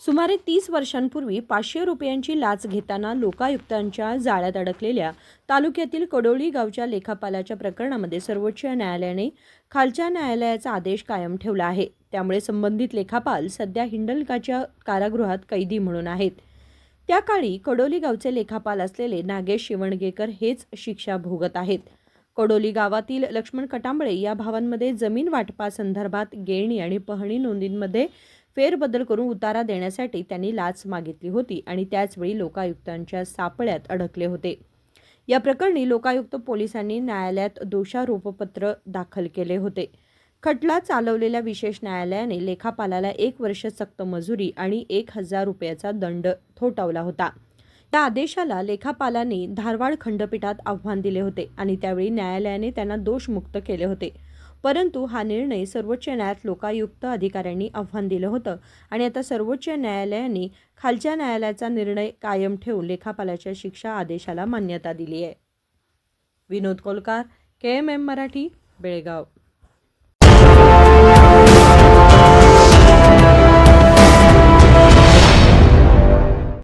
सुमारे तीस वर्षांपूर्वी पाचशे रुपयांची लाच घेताना लोकायुक्तांच्या जाळ्यात अडकलेल्या तालुक्यातील कडोळी गावच्या लेखापालाच्या प्रकरणामध्ये सर्वोच्च न्यायालयाने खालच्या न्यायालयाचा आदेश कायम ठेवला आहे. त्यामुळे संबंधित लेखापाल सध्या हिंडलकाच्या कारागृहात कैदी म्हणून आहेत. त्या काळी कडोली गावचे लेखापाल असलेले नागेश शिवणगेकर हेच शिक्षा भोगत आहेत. कडोली गावातील लक्ष्मण कटांबळे या भावांमध्ये जमीन वाटपासंदर्भात गेळणी आणि पहणी नोंदींमध्ये फेरबदल करून उतारा देण्यासाठी त्यांनी लाच मागितली होती आणि त्याचवेळी लोकायुक्तांच्या सापळ्यात अडकले होते. या प्रकरणी लोकायुक्त पोलिसांनी न्यायालयात दोषारोपपत्र दाखल केले होते. खटला चालवलेल्या विशेष न्यायालयाने लेखापालाला एक वर्ष सक्त मजुरी आणि एक हजार रुपयाचा दंड थोटवला होता. त्या आदेशाला लेखापालांनी धारवाड खंडपीठात आव्हान दिले होते आणि त्यावेळी न्यायालयाने त्यांना दोषमुक्त केले होते. परंतु हा निर्णय सर्वोच्च न्यायालयात लोकायुक्त अधिकाऱ्यांनी आव्हान दिलं होतं आणि आता सर्वोच्च न्यायालयाने खालच्या न्यायालयाचा निर्णय कायम ठेवून लेखापालाच्या शिक्षा आदेशाला मान्यता दिली आहे. Vinod Kolkar K M M Marathi Belgaum.